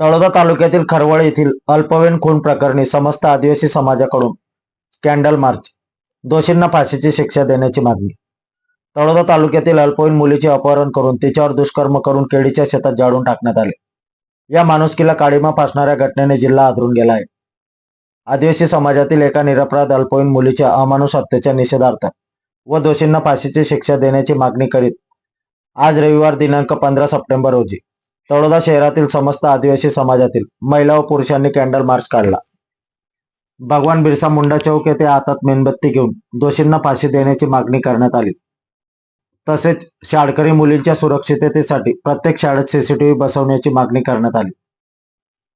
तळोदा तालुक्यातील खरवळ येथील अल्पवयीन खून प्रकरणी समस्त आदिवासी समाजाकडून स्कॅन्डल मार्च दोषींना फाशीची शिक्षा देण्याची मागणी. तळोदा तालुक्यातील अल्पवयीन मुलीचे अपहरण करून तिच्यावर दुष्कर्म करून केळीच्या शेतात जाळून टाकण्यात आले. या माणुसकीला काळीमा फासणाऱ्या घटनेने जिल्हा आदरून गेला आहे. आदिवासी समाजातील एका निरपराध अल्पवयीन मुलीच्या अमानुष हत्येच्या निषेधार्थ व दोषींना फाशीची शिक्षा देण्याची मागणी करीत आज रविवार दिनांक पंधरा सप्टेंबर रोजी तळोदा शहरातील समस्त आदिवासी समाजातील महिला व पुरुषांनी कॅन्डल मार्च काढला. भगवान बिरसा मुंडा चौक येथे हातात मेणबत्ती घेऊन दोषींना फाशी देण्याची मागणी करण्यात आली. तसेच शाळकरी मुलींच्या सुरक्षिततेसाठी प्रत्येक शाळेत सीसीटीव्ही बसवण्याची मागणी करण्यात आली.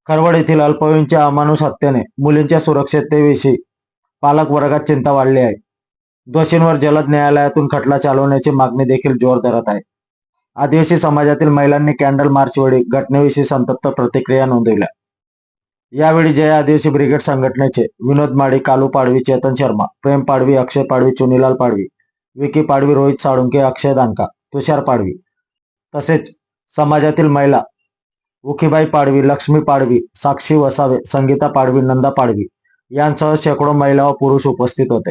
करवड येथील अल्पवयीनच्या अमानुष हत्येने मुलींच्या सुरक्षिततेविषयी पालक वर्गात चिंता वाढली आहे. दोषींवर जलद न्यायालयातून खटला चालवण्याची मागणी देखील जोर धरत आहे. आदिवासी समाजातील महिलांनी कॅन्डल मार्च वेळी घटनेविषयी संतप्त प्रतिक्रिया नोंदवल्या. यावेळी जय आदिवासी ब्रिगेड संघटनेचे विनोद माडी कालू पाडवी चेतन शर्मा प्रेम पाडवी अक्षय पाडवी चुनीलाल पाडवी विकी पाडवी रोहित साळुंके अक्षय दानका तुषार पाडवी तसेच समाजातील महिला उखीबाई पाडवी लक्ष्मी पाडवी साक्षी वसावे संगीता पाडवी नंदा पाडवी यांसह शेकडो महिला व पुरुष उपस्थित होते.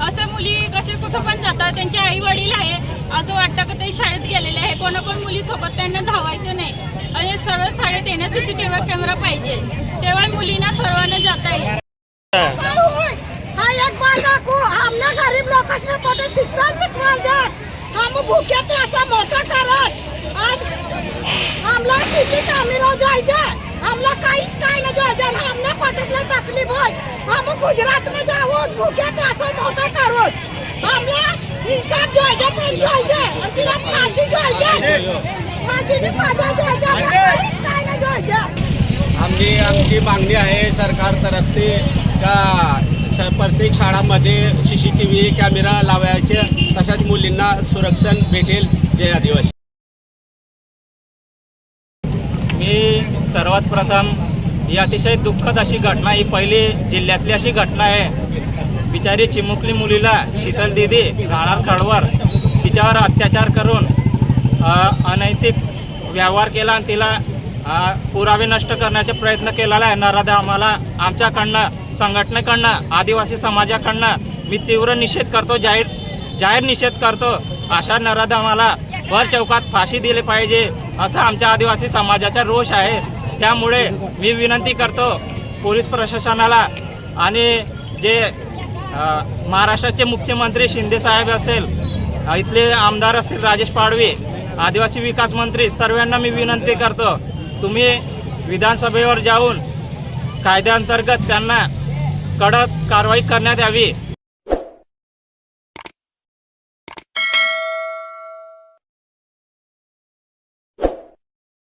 असं मुली कसे कुठं पण जातात त्यांचे आई वडील आहे. असं वाटतं की ते शाळेत गेलेले आहे. कोणा पण मुलीसोबत त्यांना धावायचं नाही. आणि सरळ शाळेत येण्या सीसीटीव्ही कॅमेरा पाहिजे. तेव्हा मुलींना सर्वांना जाता येईल. हा एक बाधा को हमने गरीब लोग में पोटे शिक्षण शिकवाल जात हम भूखे पैसा मोठा करत. आज हमला सिटी कामीरो जायचे हमला काहीच काय नाही जायचे आणि हमने पटेसला तकलीफ होय. हम गुजरात में जावत भूखे पैसा मोठा करत हमला इंसाफ जायचे पण जायचे आणि तिला फाशी जायचे फाशीने सजा जायचे हमला काहीच काय नाही जायचे आमची आमची मागणी आहे सरकारतर्फे का स प्रत्येक शाळामध्ये C C T V camera लावायचे. तशाच मुलींना संरक्षण भेटेल. जय आदिवासी. मी सर्वात प्रथम ही अतिशय दुःखद अशी घटना ही पहिली जिल्ह्यातली अशी घटना आहे. बिचारी चिमुकली मुलीला शीतल दिदी राहणार खडवर. तिच्यावर अत्याचार करून अनैतिक व्यवहार केला आणि तिला पुरावे नष्ट करण्याचा प्रयत्न केलेला आहे. नराधा आम्हाला आमच्याकडनं संघटनेकडनं आदिवासी समाजाकडनं मी तीव्र निषेध करतो जाहीर जाहीर निषेध करतो. अशा नराधमाला भर चौकात फाशी दिली पाहिजे असा आमच्या आदिवासी समाजाचा रोष आहे. त्यामुळे मी विनंती करतो पोलीस प्रशासनाला आणि जे महाराष्ट्राचे मुख्यमंत्री शिंदेसाहेब असेल इथले आमदार असतील राजेश पाडवे आदिवासी विकास मंत्री सर्वांना मी विनंती करतो तुम्ही विधानसभेवर जाऊन कायद्याअंतर्गत त्यांना कडक कारवाई करण्यात यावी.